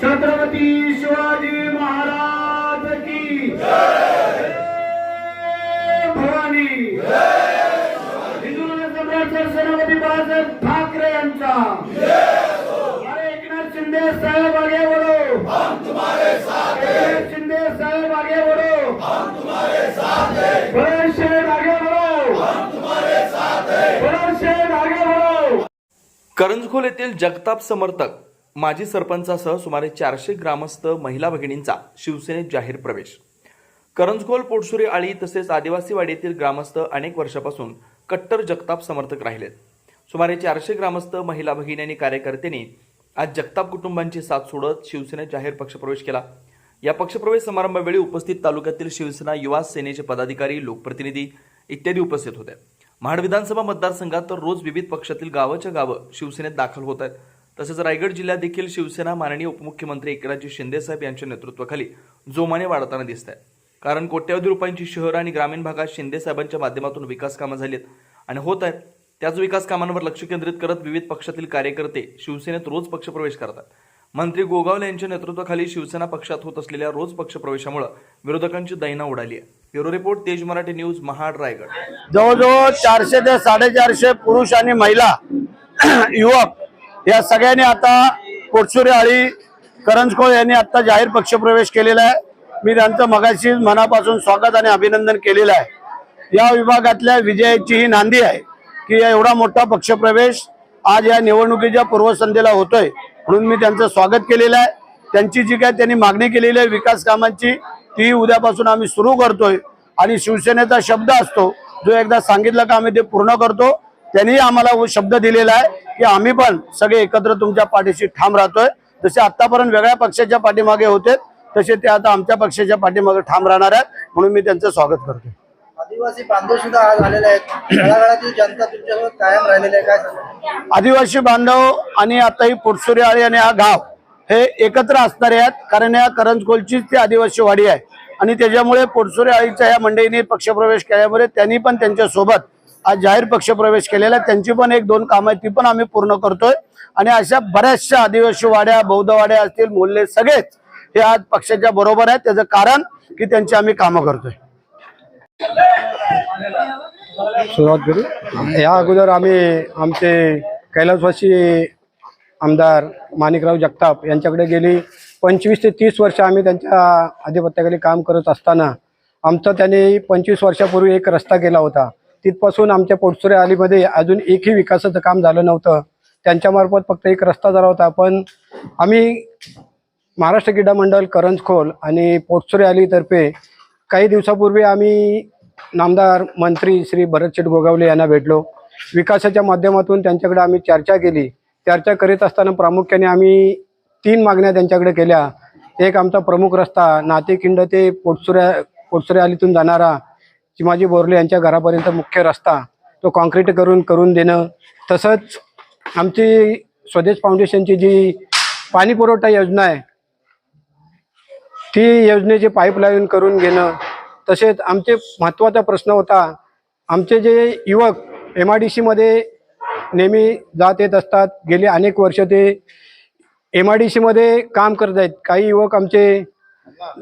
छत्रपती शिवाजी महाराज की भवानी. सेनापती बाळासाहेब ठाकरे यांचा. अरे एकनाथ शिंदे साहेब आगे बोलो एकनाथ शिंदे साहेब आगे बोलो तुम्हारे साथ करंजखोल येथील जगताप समर्थक माजी सरपंचासह सुमारे चारशे ग्रामस्थ महिला भगिनींचा शिवसेनेत जाहीर प्रवेश. करंजखोल पोटसुरी आळी तसेच आदिवासीवाडीतील ग्रामस्थ अनेक वर्षापासून कट्टर जगताप समर्थक राहिलेत. सुमारे चारशे ग्रामस्थ महिला भगिनी आणि कार्यकर्त्यांनी आज जगताप कुटुंबांची साथ सोडत शिवसेनेत जाहीर पक्षप्रवेश केला. या पक्षप्रवेश समारंभावेळी उपस्थित तालुक्यातील शिवसेना युवा सेनेचे पदाधिकारी लोकप्रतिनिधी इत्यादी उपस्थित होते. महाड विधानसभा मतदारसंघात तर रोज विविध पक्षातील गावाच्या गावं शिवसेनेत दाखल होत आहेत. तसंच रायगड जिल्ह्यात देखील शिवसेना माननीय उपमुख्यमंत्री एकनाथजी शिंदेसाहेब यांच्या नेतृत्वाखाली जोमाने वाढताना दिसत आहे कारण कोट्यवधी रुपयांची शहर आणि ग्रामीण भागात शिंदेसाहेबांच्या माध्यमातून विकास कामं झाली आहेत. आणि होत आहेत. त्याच विकास कामांवर लक्ष केंद्रित करत विविध पक्षातील कार्यकर्ते शिवसेनेत रोज पक्षप्रवेश करतात. मंत्री गोगावले यांच्या नेतृत्वाखाली शिवसेना पक्षात होत असलेल्या रोज पक्षप्रवेशामुळे विरोधकांची दैना उडाली आहे. ब्युरो रिपोर्ट तेज मराठी न्यूज महाड रायगड. जवळजवळ चारशे ते साडेचारशे पुरुष आणि महिला युवक या सगळ्यांनी आता कोटसुरे आळी करंजकोळ यांनी आता जाहीर पक्षप्रवेश केलेला आहे. मी त्यांचं मगाशी मनापासून स्वागत आणि अभिनंदन केलेलं आहे. या विभागातल्या विजयाची ही नांदी आहे की एवढा मोठा पक्षप्रवेश आज या निवडणुकीच्या पूर्वसंध्येला होतोय. म्हणून मी त्यांचं स्वागत केलेलं आहे. त्यांची जी काय त्यांनी मागणी केलेली आहे विकास कामांची ती उद्यापासून आम्ही सुरू करतोय. आणि शिवसेनेचा शब्द असतो जो एकदा सांगितला का आम्ही ते पूर्ण करतो त्यांनी आम्हाला वो शब्द दिलेला आहे की आम्ही पण सगळे एकत्र तुमच्या पाठीशी ठाम राहतोय. जसे आतापर्यंत वेगळ्या पक्षाच्या पाठीमागे होते तसे ते आता आमच्या पक्षाच्या पाठीमागे ठाम राहणार आहेत. म्हणून मी त्यांचं स्वागत करतो आदिवासी बांधव सुद्धा आज आलेले आहेत. तळागाळातील जनता तुमच्यासोबत कायम राहिलेली आहे. काय सांगा आदिवासी बांधव आणि आता ही पोटसुरी आळी आणि हा गाव हे एकत्र असणारे आहेत. कारण या करंजकोलचीच ती आदिवासी वाडी आहे. आणि त्याच्यामुळे पोटसुरी आळीच्या या मंडळीने पक्षप्रवेश केल्यामुळे त्यांनी पण त्यांच्यासोबत आज जाहीर पक्षप्रवेश केलेला आहे. त्यांची पण एक दोन कामं आहेत ती पण आम्ही पूर्ण करतोय. आणि अशा बऱ्याचशा आदिवासी वाड्या बौद्ध वाड्या असतील मूल्य सगळेच हे आज पक्षाच्या बरोबर आहेत. त्याचं कारण की त्यांची आम्ही कामं करतोय. सुरुवात करू? या अगोदर आम्ही आमचे कैलासवासी आमदार माणिकराव जगताप यांच्याकडे गेली. पंचवीस ते तीस वर्ष आम्ही त्यांच्या आधिपत्याखाली काम करत असताना आमचा त्यांनी पंचवीस वर्षापूर्वी एक रस्ता केला होता. तिथपासून आमच्या पोटसुरे आलीमध्ये अजून एकही विकासाचं काम झालं नव्हतं. त्यांच्यामार्फत फक्त एक रस्ता झाला होता. पण आम्ही महाराष्ट्र क्रीडा मंडळ करंजखोल आणि पोटसुरे आलीतर्फे काही दिवसापूर्वी आम्ही नामदार मंत्री श्री भरतशेठ गोगावले यांना भेटलो. विकासाच्या माध्यमातून त्यांच्याकडे आम्ही चर्चा केली. चर्चा करीत असताना प्रामुख्याने आम्ही तीन मागण्या त्यांच्याकडे केल्या. एक आमचा प्रमुख रस्ता नातेखिंड ते पोटसुऱ्या पोटसुऱ्या आलीतून जाणारा चिमाजी बोरले यांच्या घरापर्यंत मुख्य रस्ता. तो कॉन्क्रीट करून करून देणं. तसंच आमची स्वदेश फाउंडेशनची जी पाणी पुरवठा योजना आहे ती योजनेची पाईपलाईन करून घेणं. तसेच आमचे महत्त्वाचा प्रश्न होता आमचे जे युवक एम आय डी सीमध्ये नेहमी जात येत असतात गेली अनेक वर्ष ते एम आय डी सीमध्ये काम करत आहेत. काही युवक आमचे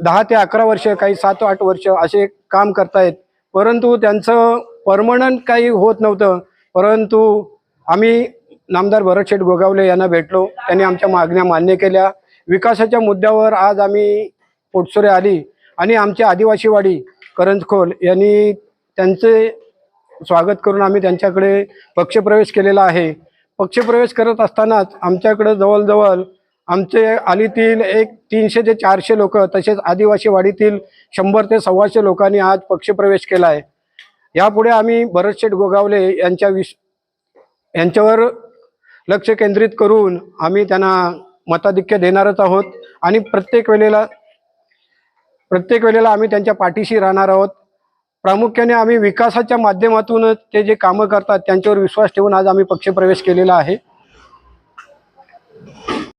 दहा ते अकरा वर्ष काही सात आठ वर्ष असे काम करतायत. परंतु त्यांचं परमनंट काही होत नव्हतं. परंतु आम्ही नामदार भरत शेठ गोगावले यांना भेटलो. त्यांनी आमच्या मागण्या मान्य केल्या. विकासाच्या मुद्द्यावर आज आम्ही पोटसुरे आली. आणि आमच्या आदिवासीवाडी करंजखोल यांनी त्यांचे स्वागत करून आम्ही त्यांच्याकडे पक्षप्रवेश केलेला आहे. पक्षप्रवेश करत असतानाच आमच्याकडं जवळजवळ आमचे आलीतील एक तीनशे ते चारशे लोक तसेच आदिवासी वाडीतील शंभर ते सव्वाशे लोकांनी आज पक्षप्रवेश केला आहे. यापुढे आम्ही भरतशेठ गोगावले यांच्या विश यांच्यावर लक्ष केंद्रित करून आम्ही त्यांना मताधिक्य देणारच आहोत. आणि प्रत्येक वेळेला प्रत्येक वेळेला आम्ही त्यांच्या पाठीशी राहणार आहोत. प्रामुख्याने आम्ही विकासाच्या माध्यमातून ते जे कामं करतात त्यांच्यावर विश्वास ठेवून आज आम्ही पक्षप्रवेश केलेला आहे.